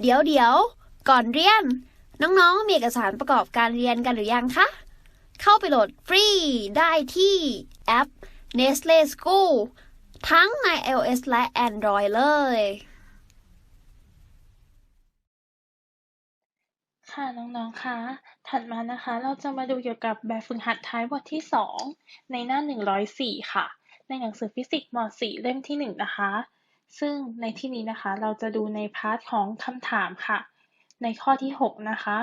เดี๋ยวเดี๋ยวก่อนเรียน น้องๆ มีเอกสารประกอบการเรียนกันหรือยังคะ เข้าไปโหลดฟรีได้ที่แอป Nestle School ทั้งใน iOS และ Android เลย ค่ะน้องๆคะถัดมานะคะ เราจะมาดูเกี่ยวกับแบบฝึกหัดท้ายบทที่ 2 ในหน้า 104 ค่ะ ในหนังสือฟิสิกส์ม .4 เล่มที่ 1 นะคะ ซึ่งในที่นี้นะคะ เราจะดูในพาร์ทของคำถามค่ะ ในข้อที่ 6 นะคะ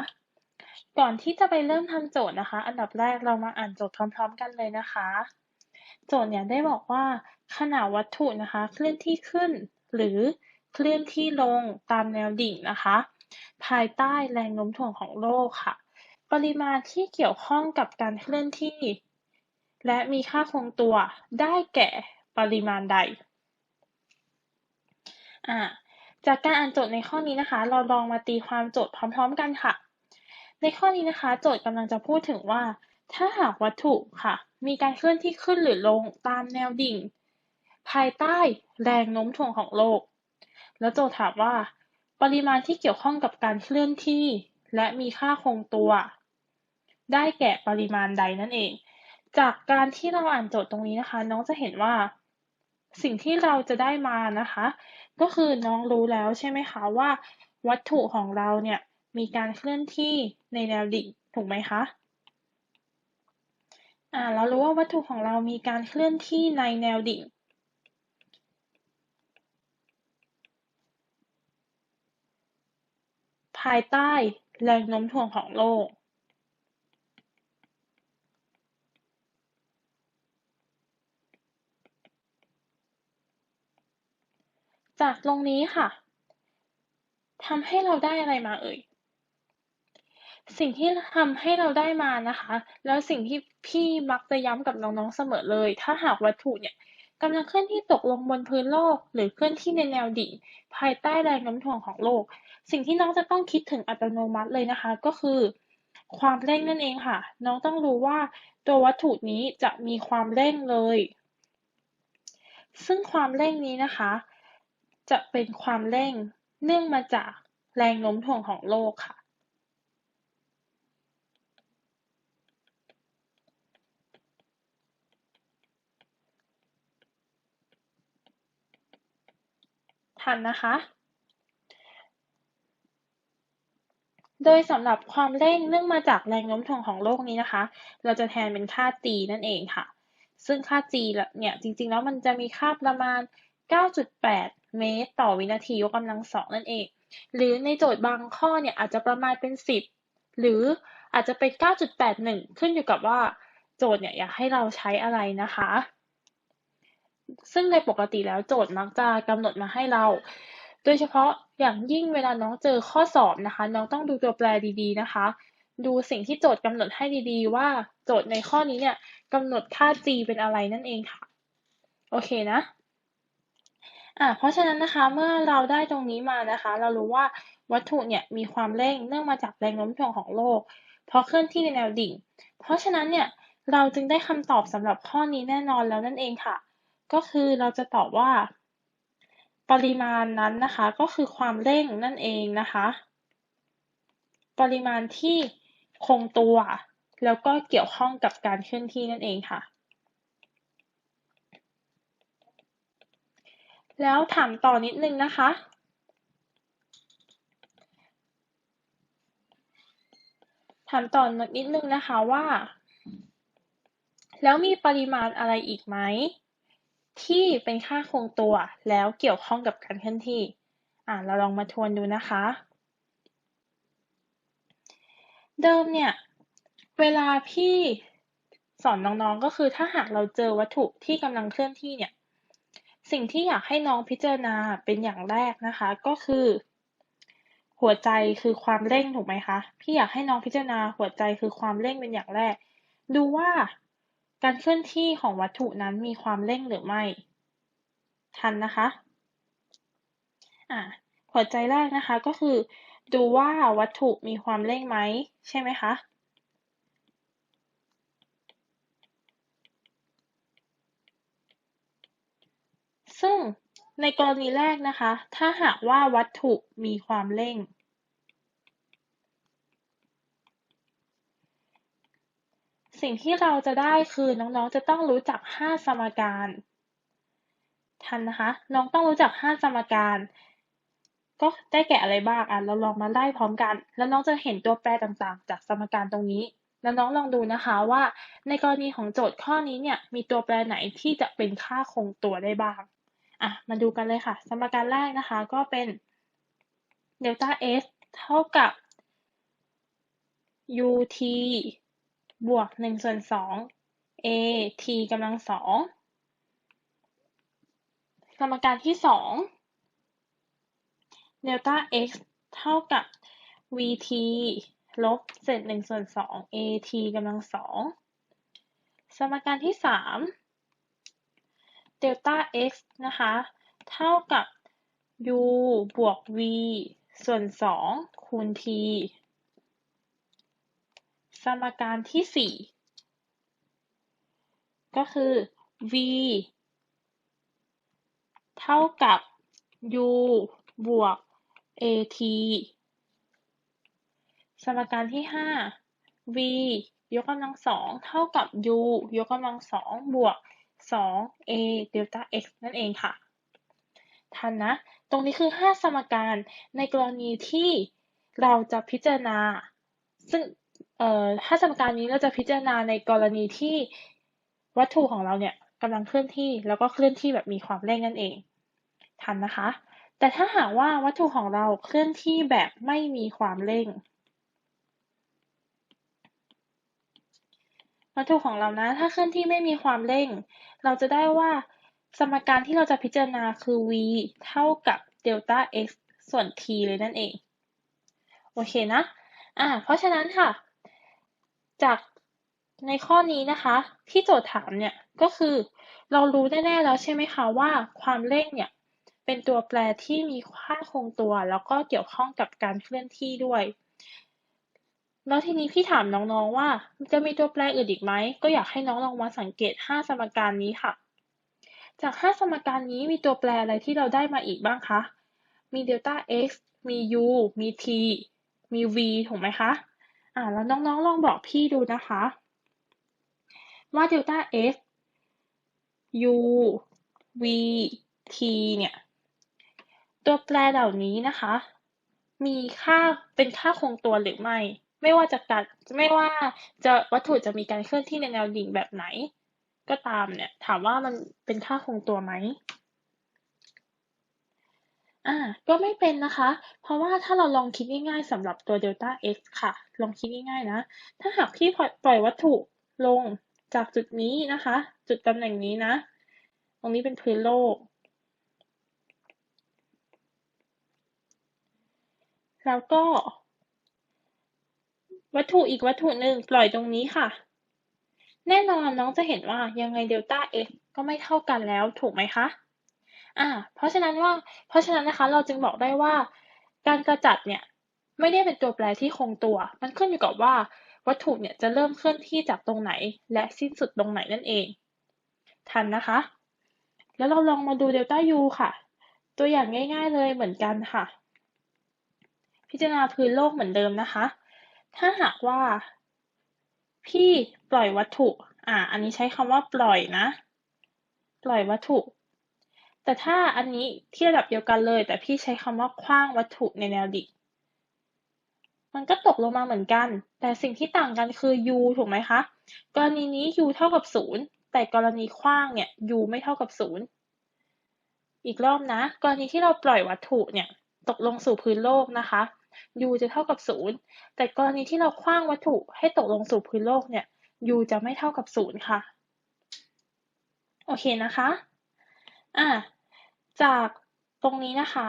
ก่อนที่จะไปเริ่มทำโจทย์นะคะ อันดับแรกเรามาอ่านโจทย์พร้อม ๆ กันเลยนะคะ โจทย์เนี่ยได้บอกว่าขณะวัตถุนะคะ เคลื่อนที่ขึ้น หรือเคลื่อนที่ลงตามแนวดิ่งนะคะ ภายใต้แรงโน้มถ่วงของโลกค่ะ ปริมาณที่เกี่ยวข้องกับการเคลื่อนที่ และมีค่าคงตัวได้แก่ปริมาณใด อ่า จากการอ่านโจทย์ในข้อนี้นะคะ เราลองมาตีความโจทย์พร้อม ๆ กันค่ะ ในข้อนี้นะคะ โจทย์กำลังจะพูดถึงว่า ถ้าหากวัตถุค่ะ มีการเคลื่อนที่ขึ้นหรือลงตามแนวดิ่ง ภายใต้แรงโน้มถ่วงของโลก แล้วโจทย์ถามว่า ปริมาณที่เกี่ยวข้องกับการเคลื่อนที่ และมีค่าคงตัว ได้แก่ปริมาณใดนั่นเอง จากการที่เราอ่านโจทย์ตรงนี้นะคะ น้องจะเห็นว่าสิ่งที่เราจะได้มานะคะ ก็คือน้องรู้แล้วใช่ไหมคะว่า วัตถุของเราเนี่ยมีการเคลื่อนที่ในแนวดิ่งถูกไหมคะอ่าเรารู้ว่าวัตถุของเรามีการเคลื่อนที่ในแนวดิ่ง ภายใต้แรงโน้มถ่วงของโลก จากตรงนี้ค่ะทำให้เราได้อะไรมาเอ่ย สิ่งที่ทำให้เราได้มานะคะ แล้วสิ่งที่พี่มักจะย้ำกับน้องๆเสมอเลย ถ้าหากวัตถุเนี่ยกำลังเคลื่อนที่ตกลงบนพื้นโลก หรือเคลื่อนที่ในแนวดิ่งภายใต้แรงโน้มถ่วงของโลก สิ่งที่น้องจะต้องคิดถึงอัตโนมัติเลยนะคะ ก็คือ ความเร่งนั่นเองค่ะ น้องต้องรู้ว่าตัววัตถุนี้จะมีความเร่งเลย ซึ่งความเร่งนี้นะคะ จะเป็นความเร่งเนื่องมาจากแรงโน้มถ่วงของโลกค่ะทันนะคะ โดยสำหรับความเร่งเนื่องมาจากแรงโน้มถ่วงของโลกนี้นะคะ เราจะแทนเป็นค่า g นั่นเองค่ะ ซึ่งค่า g เนี่ยจริงๆแล้วมันจะมีค่าประมาณ 9.8 เมตร ต่อวินาทียกกำลังสองนั่นเอง หรือในโจทย์บางข้อเนี่ยอาจจะประมาณเป็น 10 หรืออาจจะเป็น 9.81 ขึ้นอยู่กับว่าโจทย์เนี่ยอยากให้เราใช้อะไรนะคะ ซึ่งในปกติแล้วโจทย์มักจะกำหนดมาให้เรา โดยเฉพาะอย่างยิ่งเวลาน้องเจอข้อสอบนะคะ น้องต้องดูตัวแปรดีๆนะคะ ดูสิ่งที่โจทย์กำหนดให้ดีๆ ว่าโจทย์ในข้อนี้เนี่ยกำหนดค่า g เป็นอะไรนั่นเองค่ะ โอเคนะ อ่าเพราะฉะนั้นนะคะเมื่อเราได้ตรงนี้มานะคะ เรารู้ว่าวัตถุเนี่ยมีความเร่งเนื่องมาจากแรงโน้มถ่วงของโลก เพราะเคลื่อนที่ในแนวดิ่ง เพราะฉะนั้นเนี่ยเราจึงได้คำตอบสำหรับข้อนี้แน่นอนแล้วนั่นเองค่ะ ก็คือเราจะตอบว่า ปริมาณนั้นนะคะ ก็คือความเร่งนั่นเองนะคะ ปริมาณที่คงตัว แล้วก็เกี่ยวข้องกับการเคลื่อนที่นั่นเองค่ะ แล้วถามต่อนิดนึงนะคะ ถามต่อนิดนึงนะคะว่า แล้วมีปริมาณอะไรอีกไหม ที่เป็นค่าคงตัวแล้วเกี่ยวข้องกับการเคลื่อนที่ อ่าเราลองมาทวนดูนะคะ เดิมเนี่ย เวลาพี่สอนน้องๆก็คือถ้าหากเราเจอวัตถุที่กำลังเคลื่อนที่เนี่ย สิ่งที่อยากให้น้องพิจารณาเป็นอย่างแรกนะคะ ก็คือ หัวใจคือความเร่งถูกไหมคะพี่อยากให้น้องพิจารณาหัวใจคือความเร่งเป็นอย่างแรก ดูว่าการเคลื่อนที่ของวัตถุนั้นมีความเร่งหรือไม่ ทันนะคะอ่าหัวใจแรกนะคะก็คือ ดูว่าวัตถุมีความเร่งไหมใช่ไหมคะ ซึ่งในกรณีแรกนะคะ ถ้าหากว่าวัตถุมีความเร่ง สิ่งที่เราจะได้คือน้องๆจะต้องรู้จัก 5 สมการ ทันนะคะ น้องต้องรู้จัก 5 สมการ ก็ได้แก่อะไรบ้างอะเราลองมาไล่พร้อมกัน แล้วน้องจะเห็นตัวแปรต่างๆ จากสมการตรงนี้แล้วน้องลองดูนะคะว่าในกรณีของโจทย์ข้อนี้เนี่ยมีตัวแปรไหนที่จะเป็นค่าคงตัวได้บ้าง อะมาดูกันเลยค่ะ สมการแรกนะคะก็เป็นเดลต้า s เท่ากับ ut บวกหนึ่งส่วนสอง a t กำลังสองสมการที่สองเดลต้า x เท่ากับ vt ลบเศษหนึ่งส่วนสอง at กำลังสองสมการที่สาม เดลต้า x นะคะ เท่ากับ u บวก v ส่วนสองคูณ t สมการที่สี่ก็คือ v เท่ากับ u บวก at สมการที่ห้า v ยกกำลังสองเท่ากับ u ยกกำลังสองบวก สอง a เดลต้า x นั่นเองค่ะ ทันนะ ตรงนี้คือห้าสมการในกรณีที่เราจะพิจารณา ซึ่งเอ่อถ้าสมการนี้เราจะพิจารณาในกรณีที่วัตถุของเราเนี่ยกำลังเคลื่อนที่ แล้วก็เคลื่อนที่แบบมีความเร่งนั่นเอง ทันนะคะ แต่ถ้าหากว่าวัตถุของเราเคลื่อนที่แบบไม่มีความเร่ง วัตถุของเรานะ ถ้าเคลื่อนที่ไม่มีความเร่ง เราจะได้ว่าสมการที่เราจะพิจารณาคือ v เท่ากับเดลต้า x ส่วน t เลยนั่นเอง โอเคนะ อ่า เพราะฉะนั้นค่ะ จากในข้อนี้นะคะ ที่โจทย์ถามเนี่ยก็คือเรารู้แน่ๆแล้วใช่ไหมคะว่าความเร่งเนี่ยเป็นตัวแปรที่มีค่าคงตัว แล้วก็เกี่ยวข้องกับการเคลื่อนที่ด้วย แล้วทีนี้พี่ถามน้อง ๆ ว่า จะมีตัวแปรอื่นอีกไหม ก็อยากให้น้องลองมาสังเกต 5 สมการนี้ค่ะ จาก 5 สมการนี้มีตัวแปรอะไรที่เราได้มาอีกบ้างคะ มีเดลต้า x มี u มี t มี v ถูกไหมคะ อ่า แล้วน้อง ๆ ลองบอกพี่ดูนะคะ ว่าเดลต้า s u v t เนี่ย ตัวแปรเหล่านี้นะคะ มีค่าเป็นค่าคงตัวหรือไม่ ไม่ว่าจะการไม่ว่าจะวัตถุจะมีการเคลื่อนที่ในแนวดิ่งแบบไหน ก็ตามเนี่ย ถามว่ามันเป็นค่าคงตัวไหมอ่าก็ไม่เป็นนะคะ เพราะว่าถ้าเราลองคิดง่ายๆสำหรับตัวเดลต้า x ค่ะ ลองคิดง่ายๆนะ ถ้าหากพี่ปล่อยวัตถุลงจากจุดนี้นะคะ จุดตำแหน่งนี้นะ ตรงนี้เป็นพื้นโลก แล้วก็ วัตถุอีกวัตถุหนึ่งปล่อยตรงนี้ค่ะ แน่นอนน้องจะเห็นว่ายังไงเดลต้า x ก็ไม่เท่ากันแล้วถูกไหมคะอ่าเพราะฉะนั้นว่า เพราะฉะนั้นนะคะเราจึงบอกได้ว่า การกระจัดเนี่ยไม่ได้เป็นตัวแปรที่คงตัว มันขึ้นอยู่กับว่า วัตถุเนี่ยจะเริ่มเคลื่อนที่จากตรงไหน และสิ้นสุดตรงไหนนั่นเอง ทันนะคะ แล้วเราลองมาดูเดลต้า u ค่ะ ตัวอย่างง่าย ๆ เลยเหมือนกันค่ะ พิจารณาพื้นโลกเหมือนเดิมนะคะ ถ้าหากว่า พี่ปล่อยวัตถุ อ่า อันนี้ใช้คำว่าปล่อยนะ ปล่อยวัตถุ แต่ถ้าอันนี้ที่ระดับเดียวกันเลย แต่พี่ใช้คำว่าคว้างวัตถุในแนวดิ่งมันก็ตกลงมาเหมือนกัน แต่สิ่งที่ต่างกันคือ u ถูกไหมคะ กรณีนี้ u เท่ากับศูนย์แต่กรณีขว้างเนี่ย u ไม่เท่ากับศูนย์อีกรอบนะ กรณีที่เราปล่อยวัตถุเนี่ย ตกลงสู่พื้นโลกนะคะ u จะเท่ากับศูนย์แต่กรณีที่เราคว้างวัตถุให้ตกลงสู่พื้นโลกเนี่ย u จะไม่เท่ากับศูนย์ค่ะ โอเคนะคะอะจากตรงนี้นะคะ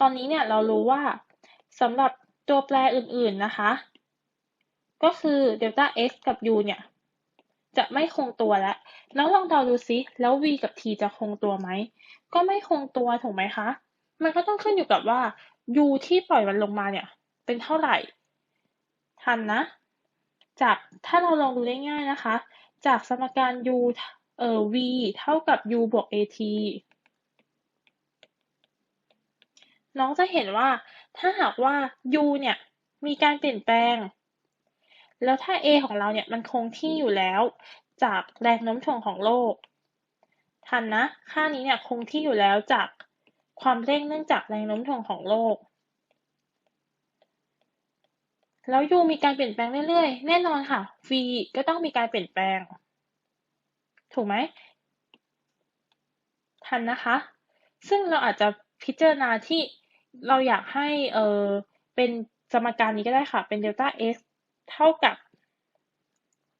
ตอนนี้เนี่ยเรารู้ว่าสำหรับตัวแปรอื่นๆนะคะ ก็คือเดลต้า x กับ u เนี่ย จะไม่คงตัวแล้ว แล้วลองเดาดูซิแล้ว v กับ t จะคงตัวไหม ก็ไม่คงตัวถูกไหมคะ มันก็ต้องขึ้นอยู่กับว่า u ที่ปล่อยมันลงมาเนี่ย เป็นเท่าไหร่ ทันนะ จากถ้าเราลองดูได้ง่ายนะคะ จากสมการ u เอ่อ v เท่ากับ u บวก at น้องจะเห็นว่าถ้าหากว่า u เนี่ยมีการเปลี่ยนแปลง แล้วถ้า a ของเราเนี่ยมันคงที่อยู่แล้ว จากแรงโน้มถ่วงของโลก ทันนะ ค่านี้เนี่ยคงที่อยู่แล้วจาก ความเร่งเนื่องจากแรงโน้มถ่วงของโลก แล้ว u มีการเปลี่ยนแปลงเรื่อยๆ แน่นอนค่ะ v ก็ต้องมีการเปลี่ยนแปลง ถูกไหม ทันนะคะ ซึ่งเราอาจจะพิจารณาที่เราอยากให้เออเป็นสมการนี้ก็ได้ค่ะ เป็นเดลต้า x เท่ากับ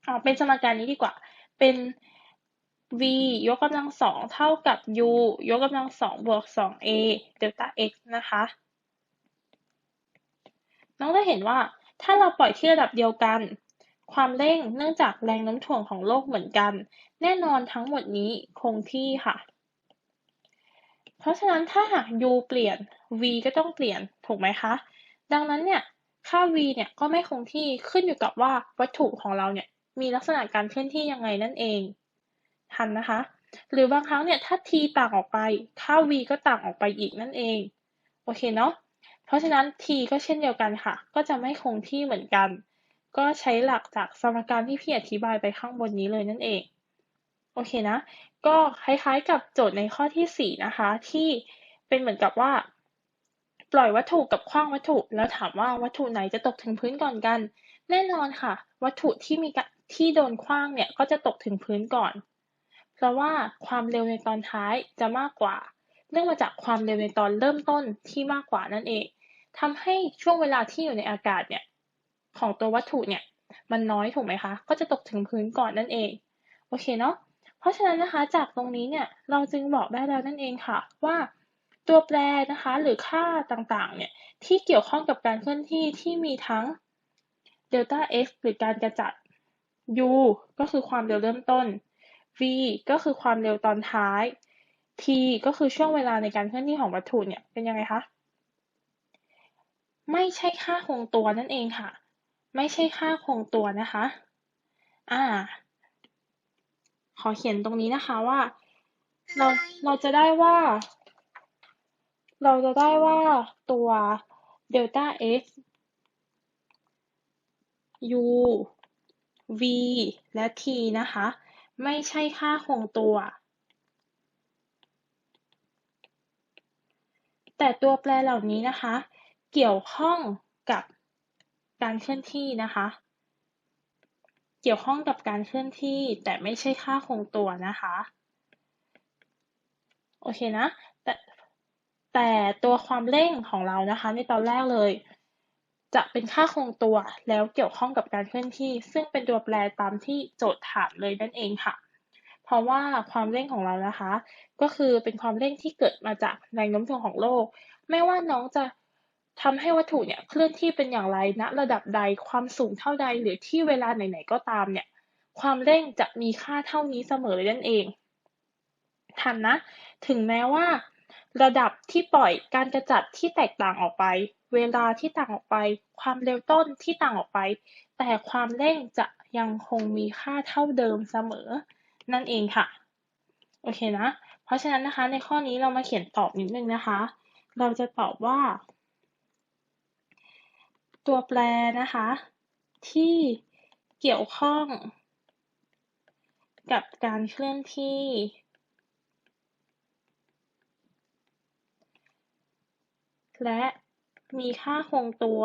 เอเป็นสมการนี้ดีกว่า เป็น v ยกกำลังสองเท่ากับ u ยกกำลังสองบวกสอง a เดลต้า x นะคะ น้องจะเห็นว่าถ้าเราปล่อยที่ระดับเดียวกัน ความเร่งเนื่องจากแรงโน้มถ่วงของโลกเหมือนกัน แน่นอนทั้งหมดนี้คงที่ค่ะ เพราะฉะนั้นถ้าหาก u เปลี่ยน v ก็ต้องเปลี่ยนถูกไหมคะ ดังนั้นเนี่ยค่า v เนี่ยก็ไม่คงที่ขึ้นอยู่กับว่าวัตถุของเราเนี่ยมีลักษณะการเคลื่อนที่ยังไงนั่นเอง ทันนะคะ หรือบางครั้งเนี่ยถ้า t ต่างออกไป ค่า v ก็ต่างออกไปอีกนั่นเอง โอเคเนาะ เพราะฉะนั้น t ก็เช่นเดียวกันค่ะ ก็จะไม่คงที่เหมือนกัน ก็ใช้หลักจากสมการที่พี่อธิบายไปข้างบนนี้เลยนั่นเอง โอเคนะ ก็คล้ายๆกับโจทย์ในข้อที่ 4 นะคะ ที่เป็นเหมือนกับว่า ปล่อยวัตถุกับขว้างวัตถุ แล้วถามว่าวัตถุไหนจะตกถึงพื้นก่อนกัน แน่นอนค่ะ วัตถุที่มีที่โดนขว้างเนี่ยก็จะตกถึงพื้นก่อน เพราะว่าความเร็วในตอนท้ายจะมากกว่า เนื่องมาจากความเร็วในตอนเริ่มต้นที่มากกว่านั่นเองทำให้ช่วงเวลาที่อยู่ในอากาศเนี่ยของตัววัตถุเนี่ยมันน้อยถูกไหมคะ ก็จะตกถึงพื้นก่อนนั่นเอง โอเคเนาะ เพราะฉะนั้นนะคะ จากตรงนี้เนี่ย เราจึงบอกได้แล้วนั่นเองค่ะ ว่าตัวแปรนะคะ หรือค่าต่างๆ เนี่ย ที่เกี่ยวข้องกับการเคลื่อนที่ที่มีทั้งเดลต้า x หรือการกระจัด u ก็คือความเร็วเริ่มต้น v ก็คือความเร็วตอนท้าย t ก็คือช่วงเวลาในการเคลื่อนที่ของวัตถุเนี่ยเป็นยังไงคะ ไม่ใช่ค่าคงตัวนั่นเองค่ะ ไม่ใช่ค่าคงตัวนะคะ อ่า ขอเขียนตรงนี้นะคะว่า เราเราจะได้ว่า เราจะได้ว่าตัวเดลต้า x u v และ t นะคะ ไม่ใช่ค่าคงตัว แต่ตัวแปรเหล่านี้นะคะ เกี่ยวข้องกับการเคลื่อนที่นะคะ เกี่ยวข้องกับการเคลื่อนที่ แต่ไม่ใช่ค่าคงตัวนะคะ โอเคนะ แต่แต่ตัวความเร่งของเรานะคะ ในตอนแรกเลย จะเป็นค่าคงตัวแล้วเกี่ยวข้องกับการเคลื่อนที่ ซึ่งเป็นตัวแปรตามที่โจทย์ถามเลยนั่นเองค่ะ เพราะว่าความเร่งของเรานะคะ ก็คือเป็นความเร่งที่เกิดมาจากแรงโน้มถ่วงของโลก ไม่ว่าน้องจะทำให้วัตถุเนี่ยเคลื่อนที่เป็นอย่างไรณระดับใดความสูงเท่าใดหรือที่เวลาไหนๆก็ตามเนี่ย ความเร่งจะมีค่าเท่านี้เสมอเลยนั่นเองทันนะ ถึงแม้ว่า ระดับที่ปล่อยการกระจัดที่แตกต่างออกไป เวลาที่ต่างออกไป ความเร็วต้นที่ต่างออกไป แต่ความเร่งจะยังคงมีค่าเท่าเดิมเสมอ นั่นเองค่ะ โอเคนะ เพราะฉะนั้นนะคะในข้อนี้เรามาเขียนตอบนิดนึงนะคะ เราจะตอบว่า ตัวแปรนะคะ ที่เกี่ยวข้องกับการเคลื่อนที่ และมีค่าคงตัว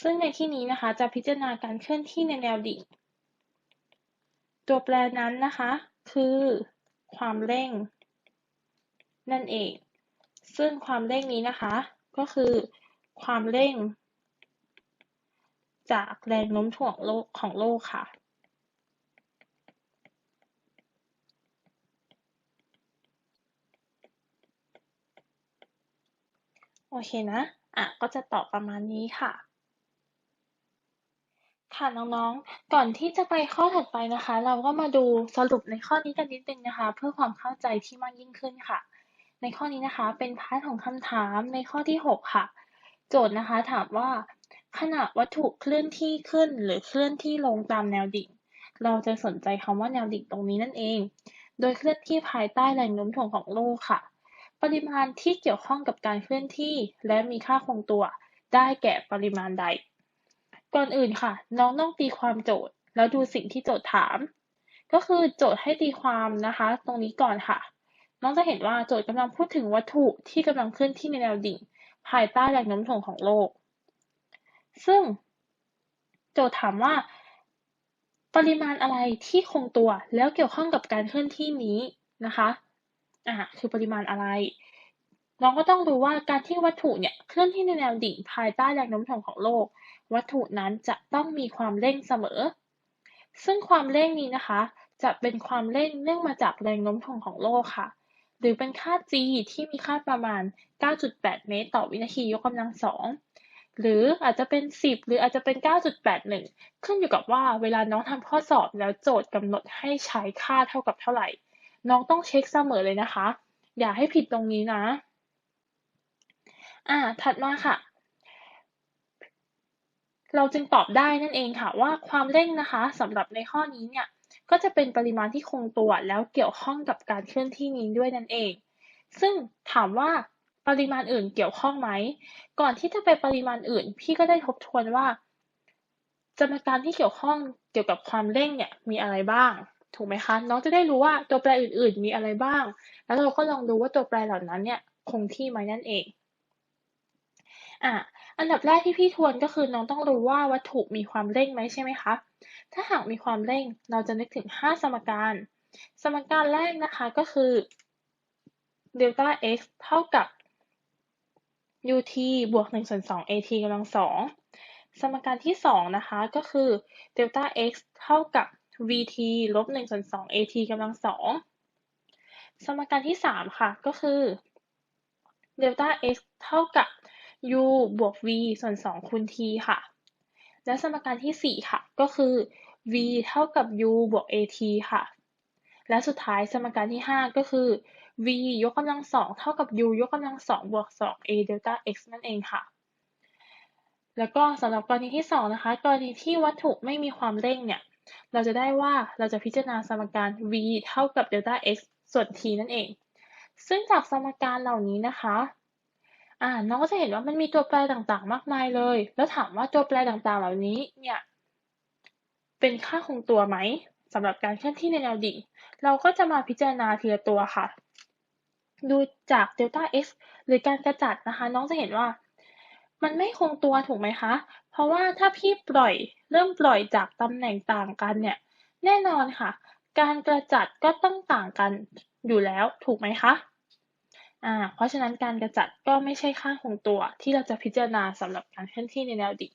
ซึ่งในที่นี้นะคะจะพิจารณาการเคลื่อนที่ในแนวดิ่ง ตัวแปรนั้นนะคะ คือความเร่ง นั่นเอง ซึ่งความเร่งนี้นะคะ ก็คือความเร่ง จากแรงโน้มถ่วงโลกของโลกค่ะ โอเคนะ อะ ก็จะตอบประมาณนี้ค่ะ ค่ะน้องๆ ก่อนที่จะไปข้อถัดไปนะคะ เราก็มาดูสรุปในข้อนี้กันนิดนึงนะคะ เพื่อความเข้าใจที่มากยิ่งขึ้นค่ะ ในข้อนี้นะคะ เป็นพาร์ทของคำถามในข้อที่ 6 ค่ะ โจทย์นะคะถามว่าขณะวัตถุเคลื่อนที่ขึ้นหรือเคลื่อนที่ลงตามแนวดิ่ง เราจะสนใจคำว่าแนวดิ่งตรงนี้นั่นเอง โดยเคลื่อนที่ภายใต้แรงโน้มถ่วงของโลกค่ะ ปริมาณที่เกี่ยวข้องกับการเคลื่อนที่ และมีค่าคงตัว ได้แก่ปริมาณใด ก่อนอื่นค่ะ น้องต้องตีความโจทย์ แล้วดูสิ่งที่โจทย์ถาม ก็คือโจทย์ให้ตีความนะคะ ตรงนี้ก่อนค่ะ น้องจะเห็นว่าโจทย์กำลังพูดถึงวัตถุที่กำลังเคลื่อนที่ในแนวดิ่ง ภายใต้แรงโน้มถ่วงของโลก ซึ่ง โจทย์ถามว่า ปริมาณอะไรที่คงตัวแล้วเกี่ยวข้องกับการเคลื่อนที่นี้นะคะ อ่าคือปริมาณอะไรน้องก็ต้องดูว่าการที่วัตถุเนี่ยเคลื่อนที่ในแนวดิ่งภายใต้แรงโน้มถ่วงของโลก วัตถุนั้นจะต้องมีความเร่งเสมอ ซึ่งความเร่งนี้นะคะ จะเป็นความเร่งเนื่องมาจากแรงโน้มถ่วงของโลกค่ะ หรือเป็นค่า g ที่มีค่าประมาณ 9.8 เมตร ต่อวินาทียกกำลังสองหรืออาจจะเป็น 10 หรืออาจจะเป็น 9.81 ขึ้นอยู่กับว่าเวลาน้องทำข้อสอบแล้วโจทย์กำหนดให้ใช้ค่าเท่ากับเท่าไหร่ น้องต้องเช็คเสมอเลยนะคะ อย่าให้ผิดตรงนี้นะ อ่า ถัดมาค่ะ เราจึงตอบได้นั่นเองค่ะว่าความเร่งนะคะสำหรับในข้อนี้เนี่ย ก็จะเป็นปริมาณที่คงตัวแล้วเกี่ยวข้องกับการเคลื่อนที่นี้ด้วยนั่นเอง ซึ่งถามว่าปริมาณอื่นเกี่ยวข้องไหม ก่อนที่จะไปปริมาณอื่น พี่ก็ได้ทบทวนว่า สมการที่เกี่ยวข้องเกี่ยวกับความเร่งเนี่ยมีอะไรบ้าง ถูกไหมคะ น้องจะได้รู้ว่าตัวแปรอื่น ๆ มีอะไรบ้าง แล้วเราก็ลองดูว่าตัวแปรเหล่านั้นเนี่ยคงที่ไหมนั่นเองอะอันดับแรกที่พี่ทวนก็คือน้องต้องรู้ว่าวัตถุมีความเร่งไหมใช่ไหมคะ ถ้าหากมีความเร่งเราจะนึกถึง 5 สมการ สมการแรกนะคะก็คือ delta x เท่ากับ ut บวก1ส่วน2 at กำลังสอง สมการที่ 2 นะคะก็คือ delta x เท่ากับ vt ลบ1ส่วน2 at กำลังสองสมการที่ 3 ค่ะ ก็คือ delta x เท่ากับ u บวก v ส่วน 2 คูณ t ค่ะ และสมการที่ 4 ค่ะ ก็คือ v เท่ากับ u บวก at ค่ะ และสุดท้ายสมการที่ 5 ก็คือ v ยกกำลังสองเท่ากับ u ยกกำลังสองบวก 2a เดลต้า x นั่นเองค่ะ แล้วก็สำหรับกรณีที่ 2 นะคะ กรณีที่วัตถุไม่มีความเร่งเนี่ย เราจะได้ว่าเราจะพิจารณาสมการ v เท่ากับเดลต้า x ส่วน t นั่นเอง ซึ่งจากสมการเหล่านี้นะคะอ่าน้องก็จะเห็นว่ามันมีตัวแปรต่างๆ มากมายเลย แล้วถามว่าตัวแปรต่างๆ เหล่านี้เนี่ยเป็นค่าคงตัวไหมสำหรับการเคลื่อนที่ในแนวดิ่ง เราก็จะมาพิจารณาทีละตัวค่ะ ดูจากเดลต้า x หรือการกระจัดนะคะ น้องจะเห็นว่า มันไม่คงตัวถูกไหมคะ เพราะว่าถ้าพี่ปล่อยเริ่มปล่อยจากตำแหน่งต่างกันเนี่ย แน่นอนค่ะ การกระจัดก็ต้องต่างกันอยู่แล้วถูกไหมคะอ่าเพราะฉะนั้นการกระจัดก็ไม่ใช่ค่าคงตัวที่เราจะพิจารณาสำหรับการเคลื่อนที่ในแนวดิ่ง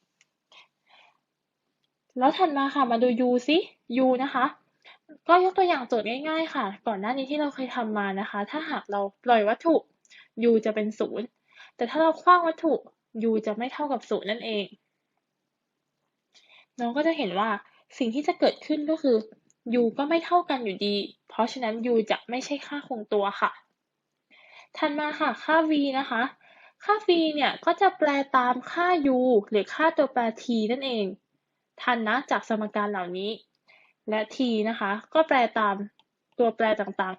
แล้วถัดมาค่ะมาดู u ซิ u นะคะ ก็ยกตัวอย่างโจทย์ง่าย ๆ ค่ะ ก่อนหน้านี้ที่เราเคยทำมานะคะ ถ้าหากเราปล่อยวัตถุ u จะเป็นศูนย์แต่ถ้าเราคว้างวัตถุ u จะไม่เท่ากับศูนย์นั่นเอง น้องก็จะเห็นว่าสิ่งที่จะเกิดขึ้นก็คือ u ก็ไม่เท่ากันอยู่ดี เพราะฉะนั้น u จะไม่ใช่ค่าคงตัวค่ะ ถัดมาค่ะค่า v นะคะ ค่า v เนี่ยก็จะแปลตามค่า u หรือค่าตัวแปร t นั่นเอง ทันนะจากสมการเหล่านี้ และ t นะคะ ก็แปลตามตัวแปรต่าง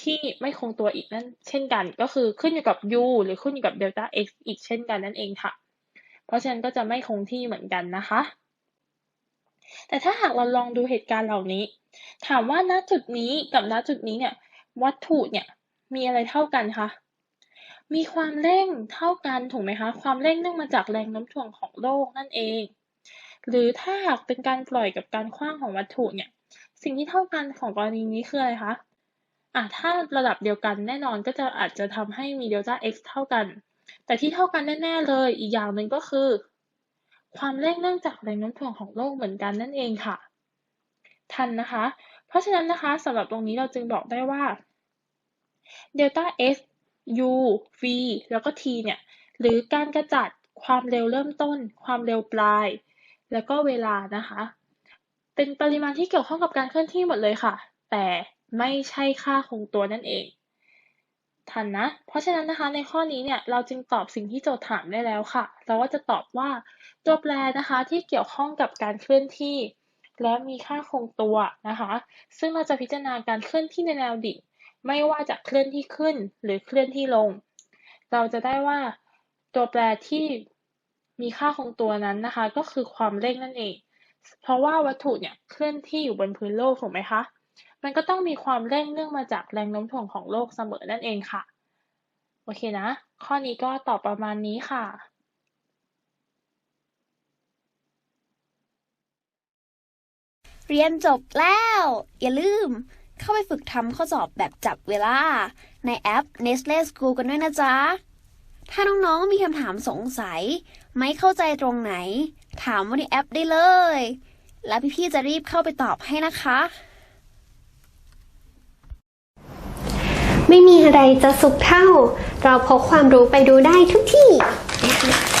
ที่ไม่คงตัวอีกนั่นเช่นกัน ก็คือขึ้นอยู่กับ u หรือขึ้นอยู่กับ delta x อีกเช่นกันนั่นเองค่ะ เพราะฉะนั้นก็จะไม่คงที่เหมือนกันนะคะ แต่ถ้าหากเราลองดูเหตุการณ์เหล่านี้ ถามว่าณจุดนี้กับณจุดนี้เนี่ยวัตถุเนี่ยมีอะไรเท่ากันคะมีความเร่งเท่ากันถูกไหมคะ ความเร่งเนื่องมาจากแรงโน้มถ่วงของโลกนั่นเอง หรือถ้าหากเป็นการปล่อยกับการคว้างของวัตถุเนี่ย สิ่งที่เท่ากันของกรณีนี้คืออะไรคะ อะถ้าระดับเดียวกันแน่นอนก็จะอาจจะทำให้มีเดลต้า x เท่ากัน แต่ที่เท่ากันแน่ ๆ เลยอีกอย่างหนึ่งก็คือ ความเร่งเนื่องจากแรงโน้มถ่วงของโลกเหมือนกันนั่นเองค่ะ ทันนะคะ เพราะฉะนั้นนะคะสำหรับตรงนี้เราจึงบอกได้ว่าเดลต้า s u v แล้วก็ t เนี่ย หรือการกระจัดความเร็วเริ่มต้น ความเร็วปลาย แล้วก็เวลานะคะ เป็นปริมาณที่เกี่ยวข้องกับการเคลื่อนที่หมดเลยค่ะ แต่ ไม่ใช่ค่าคงตัวนั่นเอง ทันนะ เพราะฉะนั้นนะคะในข้อนี้เนี่ยเราจึงตอบสิ่งที่โจทย์ถามได้แล้วค่ะ เราก็จะตอบว่าตัวแปรนะคะที่เกี่ยวข้องกับการเคลื่อนที่ และมีค่าคงตัวนะคะ ซึ่งเราจะพิจารณาการเคลื่อนที่ในแนวดิ่ง ไม่ว่าจะเคลื่อนที่ขึ้นหรือเคลื่อนที่ลง เราจะได้ว่าตัวแปรที่มีค่าคงตัวนั้นนะคะ ก็คือความเร่งนั่นเอง เพราะว่าวัตถุเนี่ยเคลื่อนที่อยู่บนพื้นโลกถูกไหมคะ มันก็ต้องมีความเร่งเนื่องมาจากแรงโน้มถ่วงของโลกเสมอนั่นเองค่ะ โอเคนะ ข้อนี้ก็ตอบประมาณนี้ค่ะเรียนจบแล้ว อย่าลืม เข้าไปฝึกทำข้อสอบแบบจับเวลา ในแอป Nestle School กันด้วยนะจ๊ะ ถ้าน้องๆมีคำถามสงสัย ไม่เข้าใจตรงไหน ถามว่าในแอปได้เลย แล้วพี่ๆจะรีบเข้าไปตอบให้นะคะ ไม่มีอะไรจะสุขเท่า เราพกความรู้ไปดูได้ทุกที่นะคะ